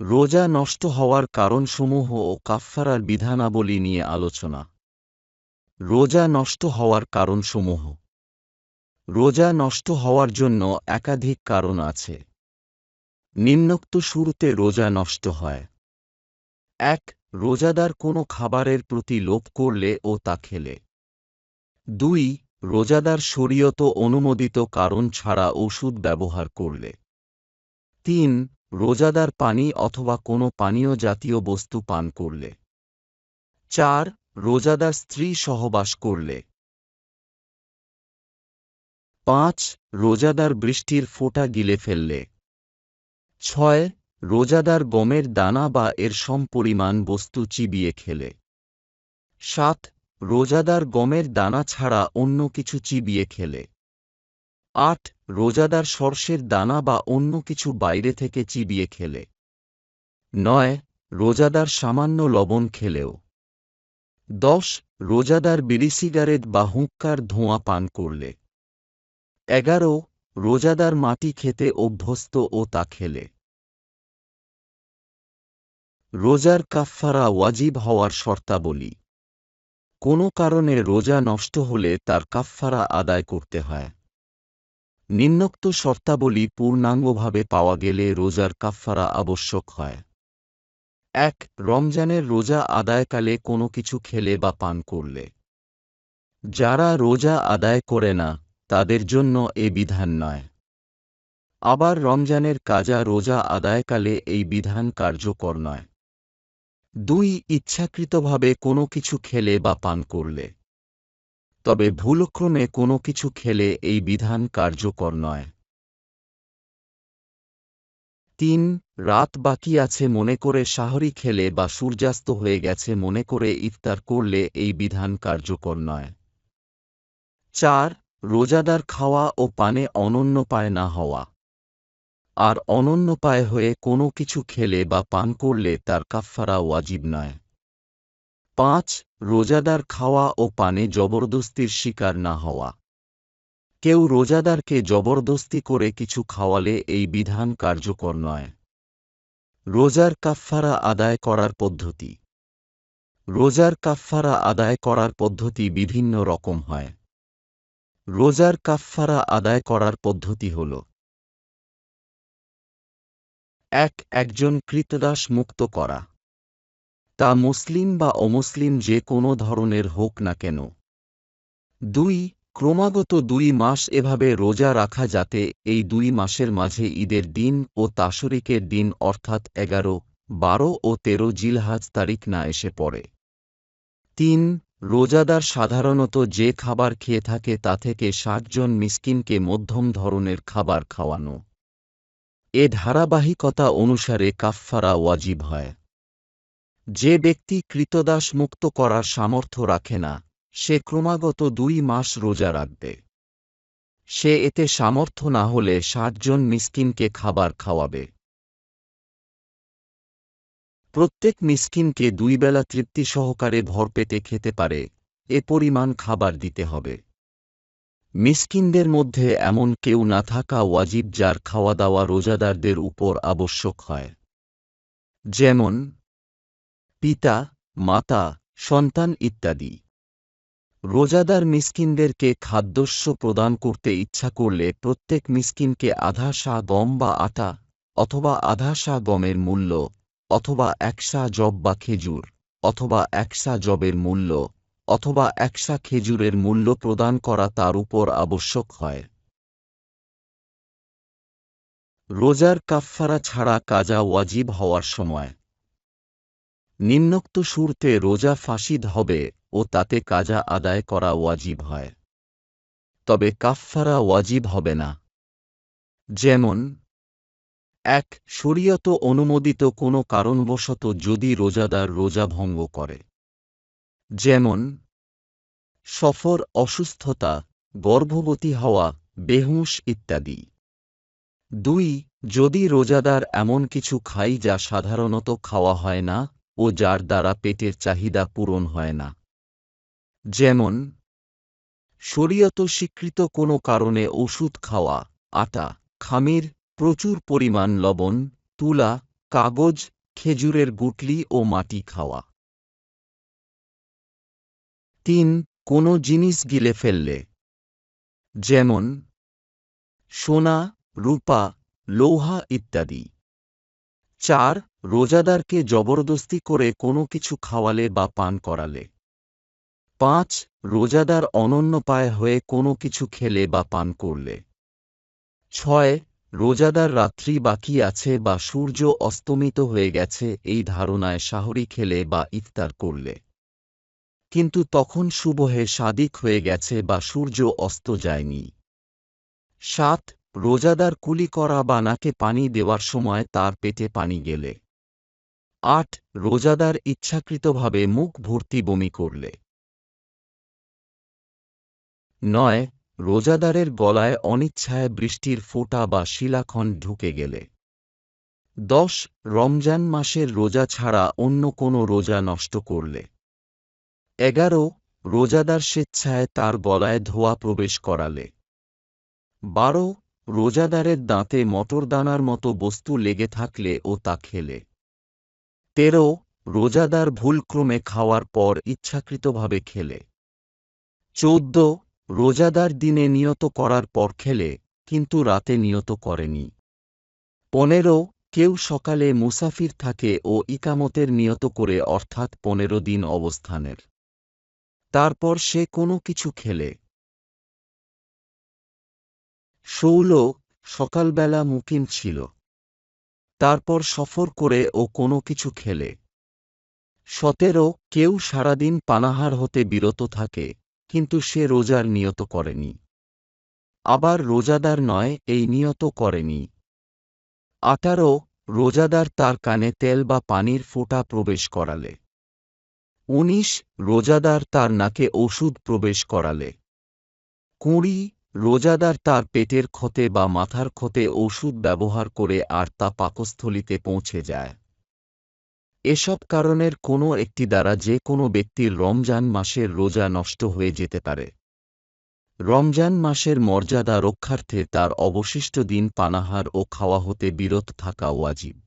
রোজা নষ্ট হওয়ার কারণসমূহ ও কাফফারার বিধানাবলী নিয়ে আলোচনা। রোজা নষ্ট হওয়ার কারণসমূহ। রোজা নষ্ট হওয়ার জন্য একাধিক কারণ আছে। নিম্নোক্ত শুরুতে রোজা নষ্ট হয়। এক, রোজাদার কোনো খাবারের প্রতি লোভ করলে ও তা খেলে। দুই, রোজাদার শরীয়ত অনুমোদিত কারণ ছাড়া ওষুধ ব্যবহার করলে। তিন রোজাদার পানি অথবা কোনো পানীয় জাতীয় বস্তু পান করলে। চার, রোজাদার স্ত্রী সহবাস করলে। পাঁচ, রোজাদার বৃষ্টির ফোঁটা গিলে ফেললে। ছয়, রোজাদার গমের দানা বা এর সমপরিমাণ বস্তু চিবিয়ে খেলে। সাত, রোজাদার গমের দানা ছাড়া অন্য কিছু চিবিয়ে খেলে। আট রোজাদার সর্ষের দানা বা অন্য কিছু বাইরে থেকে চিবিয়ে খেলে। নয়, রোজাদার সামান্য লবণ খেলেও। দশ, রোজাদার বিড়ি সিগারেট বা হুঁক্কার ধোঁয়া পান করলে। এগারো, রোজাদার মাটি খেতে অভ্যস্ত ও তা খেলে। রোজার কাফফারা ওয়াজিব হওয়ার শর্তাবলী। কোনো কারণে রোজা নষ্ট হলে তার কাফফারা আদায় করতে হয়। নিম্নোক্ত শর্তাবলী পূর্ণাঙ্গভাবে পাওয়া গেলে রোজার কাফফারা আবশ্যক হয়। এক, রমজানের রোজা আদায়কালে কোনো কিছু খেলে বা পান করলে। যারা রোজা আদায় করে না, তাদের জন্য এ বিধান নয়। আবার রমজানের কাজা রোজা আদায়কালে এই বিধান কার্যকর নয়। দুই, ইচ্ছাকৃতভাবে কোনো কিছু খেলে বা পান করলে। তবে ভুলক্রমে কোনো কিছু খেলে এই বিধান কার্যকর নয়। তিন, রাত বাকি আছে মনে করে শাহরি খেলে বা সূর্যাস্ত হয়ে গেছে মনে করে ইফতার করলে এই বিধান কার্যকর নয়। চার, রোজাদার খাওয়া ও পানে অনন্য পায় না হওয়া। আর অনন্য পায় হয়ে কোনো কিছু খেলে বা পান করলে তার কাফফারা ওয়াজিব নয়। পাঁচ, রোজাদার খাওয়া ও পানে জবরদস্তির শিকার না হওয়া। কেউ রোজাদারকে জবরদস্তি করে কিছু খাওয়ালে এই বিধান কার্যকর নয়। রোজার কাফফারা আদায় করার পদ্ধতি। রোজার কাফফারা আদায় করার পদ্ধতি বিভিন্ন রকম হয়। রোজার কাফফারা আদায় করার পদ্ধতি হল এক, একজন কৃতদাস মুক্ত করা। তা মুসলিম বা অমুসলিম যে কোনো ধরনের হোক না কেন। দুই, ক্রমাগত দুই মাস এভাবে রোজা রাখা যাতে এই দুই মাসের মাঝে ঈদের দিন ও তাশরিকের দিন অর্থাৎ এগারো, বারো ও তেরো জিলহাজ তারিখ না এসে পড়ে। তিন, রোজাদার সাধারণত যে খাবার খেয়ে থাকে তা থেকে ষাটজন মিসকিনকে মধ্যম ধরনের খাবার খাওয়ানো। এ ধারাবাহিকতা অনুসারে কাফফারা ওয়াজিব হয়। যে ব্যক্তি কৃতদাস মুক্ত করার সামর্থ্য রাখে না, সে ক্রমাগত দুই মাস রোজা রাখবে। সে এতে সামর্থ্য না হলে ষাটজন মিসকিনকে খাবার খাওয়াবে। প্রত্যেক মিসকিনকে দুই বেলা তৃপ্তি সহকারে ভরপেটে খেতে পারে, এ পরিমাণ খাবার দিতে হবে। মিসকিনদের মধ্যে এমন কেউ না থাকা ওয়াজিব যার খাওয়া দাওয়া রোজাদারদের উপর আবশ্যক হয়। যেমন পিতা, মাতা, সন্তান ইত্যাদি। রোজাদার মিসকিনদেরকে খাদ্যস্য প্রদান করতে ইচ্ছা করলে প্রত্যেক মিসকিনকে আধা সা গম বা আটা অথবা আধা সা গমের মূল্য অথবা একসা জব বা খেজুর অথবা একসা জবের মূল্য অথবা একসা খেজুরের মূল্য প্রদান করা তার উপর আবশ্যক হয়। রোজার কাফফারা ছাড়া কাজা ওয়াজিব হওয়ার সময় নিম্নোক্ত সুরতে রোজা ফাঁসিদ হবে ও তাতে কাজা আদায় করা ওয়াজিব হয়। তবে কাফফারা ওয়াজিব হবে না। যেমন, এক, শরীয়ত অনুমোদিত কোনো কারণবশত যদি রোজাদার রোজা ভঙ্গ করে। যেমন, সফর, অসুস্থতা, গর্ভবতী হওয়া, বেহুশ ইত্যাদি। দুই, যদি রোজাদার এমন কিছু খাই যা সাধারণত খাওয়া হয় না ও যার দ্বারা পেটের চাহিদা পূরণ হয় না। যেমন, শরীয়ত স্বীকৃত কোনো কারণে ওষুধ খাওয়া, আটা, খামির, প্রচুর পরিমাণ লবণ, তুলা, কাগজ, খেজুরের গুটলি ও মাটি খাওয়া। তিন, কোনো জিনিস গিলে ফেললে। যেমন, সোনা, রূপা, লৌহা ইত্যাদি। চার রোজাদারকে জবরদস্তি করে কোনো কিছু খাওয়ালে বা পান করালে। পাঁচ, রোজাদার অনন্যপায় হয়ে কোনো কিছু খেলে বা পান করলে। ছয়, রোজাদার রাত্রি বাকি আছে বা সূর্য অস্তমিত হয়ে গেছে এই ধারণায় শাহরি খেলে বা ইফতার করলে। কিন্তু তখন শুভহে সাদিক হয়ে গেছে বা সূর্য অস্ত যায়নি। সাত, রোজাদার কুলি করা বা নাকে পানি দেওয়ার সময় তার পেটে পানি গেলে। আট রোজাদার ইচ্ছাকৃতভাবে মুখ ভর্তি বমি করলে। নয়, রোজাদারের গলায় অনিচ্ছায় বৃষ্টির ফোঁটা বা শিলাখণ্ড ঢুকে গেলে। দশ, রমজান মাসের রোজা ছাড়া অন্য কোনো রোজা নষ্ট করলে। এগারো, রোজাদার স্বেচ্ছায় তার গলায় ধোয়া প্রবেশ করালে। বারো, রোজাদারের দাঁতে মটরদানার মতো বস্তু লেগে থাকলে ও তা খেলে। তেরো, রোজাদার ভুলক্রমে খাওয়ার পর ইচ্ছাকৃতভাবে খেলে। চৌদ্দ, রোজাদার দিনে নিয়ত করার পর খেলে, কিন্তু রাতে নিয়ত করেনি। পনেরো, কেউ সকালে মুসাফির থাকে ও ইকামতের নিয়ত করে অর্থাৎ পনেরো দিন অবস্থানের। তারপর সে কোনো কিছু খেলে। ষোল, সকালবেলা মুকিম ছিল। তারপর সফর করে ও কোনো কিছু খেলে। সতেরো, কেউ সারাদিন পানাহার হতে বিরত থাকে, কিন্তু সে রোজার নিয়ত করেনি। আবার রোজাদার নয়, এই নিয়ত করেনি। আঠারো, রোজাদার তার কানে তেল বা পানির ফোঁটা প্রবেশ করালে। উনিশ, রোজাদার তার নাকে ওষুধ প্রবেশ করালে। কুড়ি রোজাদার তার পেটের ক্ষতে বা মাথার ক্ষতে ওষুধ ব্যবহার করে আর তা পাকস্থলিতে পৌঁছে যায়। এসব কারণের কোনো একটি দ্বারা যে কোনো ব্যক্তির রমজান মাসের রোজা নষ্ট হয়ে যেতে পারে। রমজান মাসের মর্যাদা রক্ষার্থে তার অবশিষ্ট দিন পানাহার ও খাওয়া হতে বিরত থাকা ওয়াজিব।